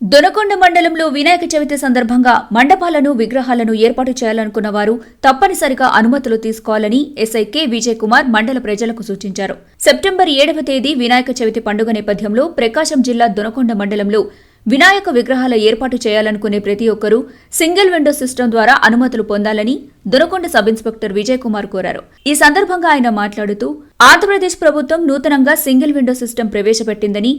దొనకొండ మండలంలో వినాయక చవితి సందర్భంగా మండపాలను విగ్రహాలను ఏర్పాటు చేయాలనుకున్న వారు తప్పనిసరిగా అనుమతులు తీసుకోవాలని ఎస్ఐ కె. విజయ్ కుమార్ మండల ప్రజలకు సూచించారు. సెప్టెంబర్ ఏడవ తేదీ వినాయక చవితి పండుగ నేపథ్యంలో ప్రకాశం జిల్లా దొనకొండ మండలంలో వినాయక విగ్రహాల ఏర్పాటు చేయాలనుకునే ప్రతి ఒక్కరూ సింగిల్ విండో సిస్టమ్ ద్వారా అనుమతులు పొందాలని దొనకొండ సబ్ ఇన్స్పెక్టర్ విజయ్ కుమార్ కోరారు. ఈ సందర్భంగా ఆయన మాట్లాడుతూ ఆంధ్రప్రదేశ్ ప్రభుత్వం నూతనంగా single window system ప్రవేశపెట్టిందని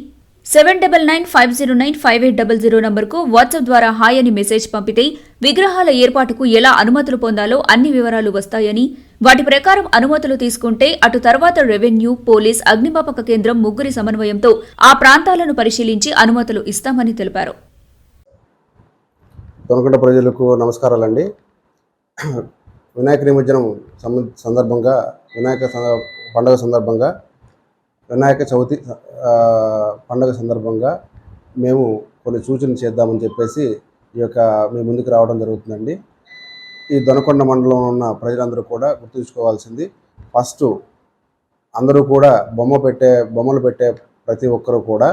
seven double nine five zero nine five eight double zero నంబర్కు వాట్సాప్ ద్వారా హాయ్ అని మెసేజ్ పంపితే విగ్రహాల ఏర్పాటుకు ఎలా అనుమతులు పొందాలో అన్ని వివరాలు వస్తాయని వాటి ప్రకారం అనుమతులు తీసుకుంటే అటు తర్వాత రెవెన్యూ పోలీస్ అగ్నిమాపక కేంద్రం ముగ్గురి సమన్వయంతో ఆ ప్రాంతాలను పరిశీలించి అనుమతులు ఇస్తామని తెలిపారు. దొనకొండ ప్రజలకు నమస్కారాలండి. వినాయక నిమజ్జనం సందర్భంగా వినాయక పండుగ సందర్భంగా వినాయక చవితి పండుగ సందర్భంగా మేము కొన్ని సూచనలు చేద్దామని చెప్పేసి ఈ యొక్క మీ ముందుకు రావడం జరుగుతుందండి. ఈ దొనకొండ మండలంలో ఉన్న ప్రజలందరూ కూడా గుర్తుంచుకోవాల్సింది ఫస్ట్ అందరూ కూడా బొమ్మ పెట్టే బొమ్మలు పెట్టే ప్రతి ఒక్కరూ కూడా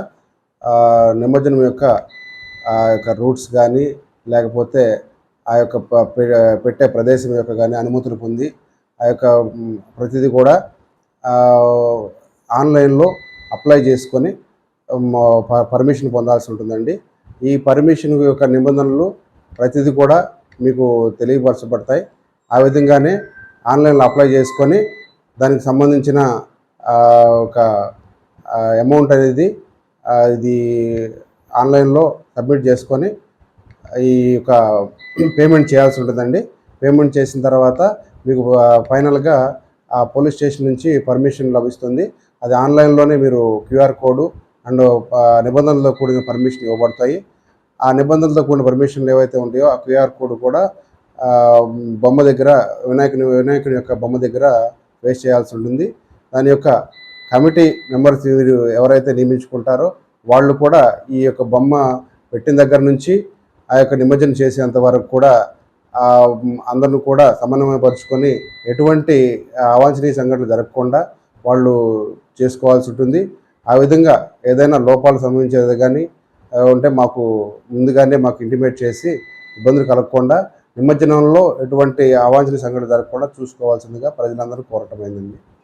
నిమజ్జనం యొక్క ఆ యొక్క రూట్స్ కానీ లేకపోతే ఆ యొక్క పెట్టే ప్రదేశం యొక్క కానీ అనుమతులు పొంది ఆ యొక్క ప్రతిదీ కూడా ఆన్లైన్లో అప్లై చేసుకొని ప- పర్మిషన్ పొందాల్సి ఉంటుందండి. ఈ పర్మిషన్ యొక్క నిబంధనలు ప్రతిదీ కూడా మీకు తెలియపరచబడతాయి. ఆ విధంగానే ఆన్లైన్లో అప్లై చేసుకొని దానికి సంబంధించిన ఒక అమౌంట్ అనేది ఇది ఆన్లైన్లో సబ్మిట్ చేసుకొని ఈ యొక్క పేమెంట్ చేయాల్సి ఉంటుందండి. పేమెంట్ చేసిన తర్వాత మీకు ఫైనల్గా ఆ పోలీస్ స్టేషన్ నుంచి పర్మిషన్ లభిస్తుంది. అది ఆన్లైన్లోనే మీరు క్యూఆర్ కోడ్ అండ్ నిబంధనలతో కూడిన పర్మిషన్ ఇవ్వబడతాయి. ఆ నిబంధనలతో కూడిన పర్మిషన్లు ఏవైతే ఉంటాయో ఆ క్యూఆర్ కోడ్ కూడా బొమ్మ దగ్గర వినాయకుని వినాయకుని యొక్క బొమ్మ దగ్గర వేస్ట్ చేయాల్సి ఉంటుంది. దాని యొక్క కమిటీ మెంబర్స్ మీరు ఎవరైతే నియమించుకుంటారో వాళ్ళు కూడా ఈ యొక్క బొమ్మ పెట్టిన దగ్గర నుంచి ఆ యొక్క నిమజ్జనం చేసేంత వరకు కూడా అందరిని కూడా సమన్వయపరుచుకొని ఎటువంటి అవాంఛనీయ సంఘటనలు జరగకుండా వాళ్ళు చేసుకోవాల్సి ఉంటుంది. ఆ విధంగా ఏదైనా లోపాలు సంభవించేది కానీ ఉంటే మాకు ముందుగానే మాకు ఇంటిమేట్ చేసి ఇబ్బందులు కలగకుండా నిమజ్జనంలో ఎటువంటి అవాంఛనీయ సంఘటన జరగకుండా చూసుకోవాల్సిందిగా ప్రజలందరూ కోరటమైందండి.